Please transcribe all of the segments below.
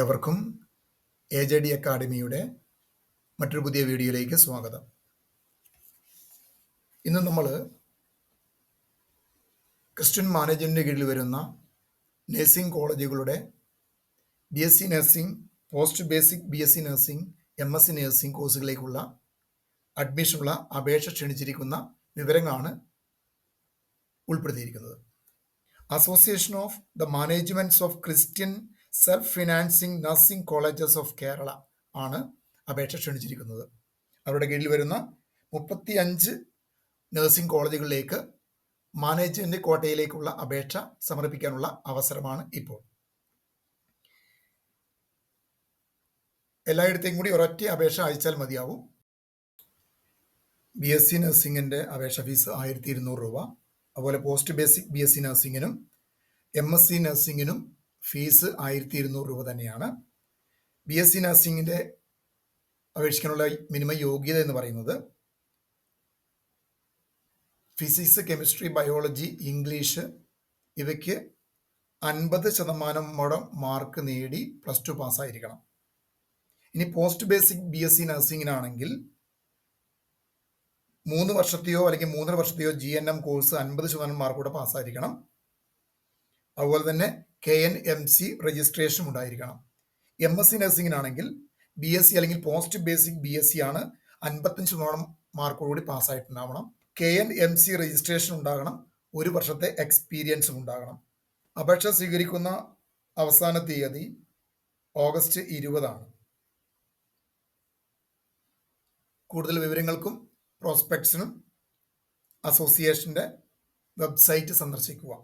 ഏവർക്കും A J D അക്കാഡമിയുടെ മറ്റൊരു പുതിയ വീഡിയോയിലേക്ക് സ്വാഗതം. ഇന്ന് നമ്മൾ ക്രിസ്ത്യൻ മാനേജ്മെന്റിന് കീഴിൽ വരുന്ന nursing കോളേജുകളുടെ B S C nursing post basic B S C nursing M S C nursing കോഴ്സുകളിലേക്കുള്ള അഡ്മിഷനുള്ള അപേക്ഷ ക്ഷണിച്ചിരിക്കുന്ന വിവരങ്ങളാണ് ഉൾപ്പെടുത്തിയിരിക്കുന്നത്. Association of the managements of Christian self financing nursing colleges of Kerala ആണ് അപേക്ഷ ക്ഷണിച്ചിരിക്കുന്നത്. അവരുടെ കീഴിൽ വരുന്ന മുപ്പത്തി അഞ്ച് നഴ്സിംഗ് കോളേജുകളിലേക്ക് മാനേജ്മെന്റ് കോട്ടയിലേക്കുള്ള അപേക്ഷ സമർപ്പിക്കാനുള്ള അവസരമാണ് ഇപ്പോൾ. എല്ലായിടത്തെയും കൂടി ഒരൊറ്റ അപേക്ഷ അയച്ചാൽ മതിയാവും. ബി എസ് സി നഴ്സിംഗിന്റെ അപേക്ഷ ഫീസ് ആയിരത്തി ഇരുന്നൂറ് രൂപ. അതുപോലെ post basic B S C നഴ്സിംഗിനും M S C നഴ്സിംഗിനും ഫീസ് ആയിരത്തി ഇരുന്നൂറ് രൂപ തന്നെയാണ്. ബി എസ് സി നഴ്സിംഗിന്റെ അപേക്ഷിക്കാനുള്ള മിനിമം യോഗ്യത എന്ന് പറയുന്നത് ഫിസിക്സ് കെമിസ്ട്രി ബയോളജി ഇംഗ്ലീഷ് ഇവയ്ക്ക് അൻപത് ശതമാനം മോടം മാർക്ക് നേടി പ്ലസ് ടു പാസ്സായിരിക്കണം ഇനി post basic B S C നഴ്സിംഗിനാണെങ്കിൽ മൂന്ന് വർഷത്തെയോ അല്ലെങ്കിൽ മൂന്നര വർഷത്തെയോ ജി എൻ എം കോഴ്സ് അൻപത് ശതമാനം മാർക്കോടെ പാസ്സായിരിക്കണം അതുപോലെ തന്നെ K N M C registration ഉണ്ടായിരിക്കണം എം എസ് സി നഴ്സിംഗിനാണെങ്കിൽ ബി എസ് സി അല്ലെങ്കിൽ post basic B S C ആണ് അൻപത്തഞ്ച് ശതമാനം മാർക്കോടുകൂടി പാസ്സായിട്ടുണ്ടാവണം. K N M C registration ഉണ്ടാകണം ഒരു വർഷത്തെ എക്സ്പീരിയൻസും ഉണ്ടാകണം. അപേക്ഷ സ്വീകരിക്കുന്ന അവസാന തീയതി ഓഗസ്റ്റ് ഇരുപതാണ്. കൂടുതൽ വിവരങ്ങൾക്കും പ്രോസ്പെക്ട്സിനും അസോസിയേഷന്റെ വെബ്സൈറ്റ് സന്ദർശിക്കുക.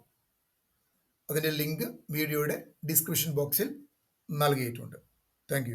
അതിന്റെ ലിങ്ക് വീഡിയോയുടെ ഡിസ്ക്രിപ്ഷൻ ബോക്സിൽ നൽകിയിട്ടുണ്ട്. താങ്ക്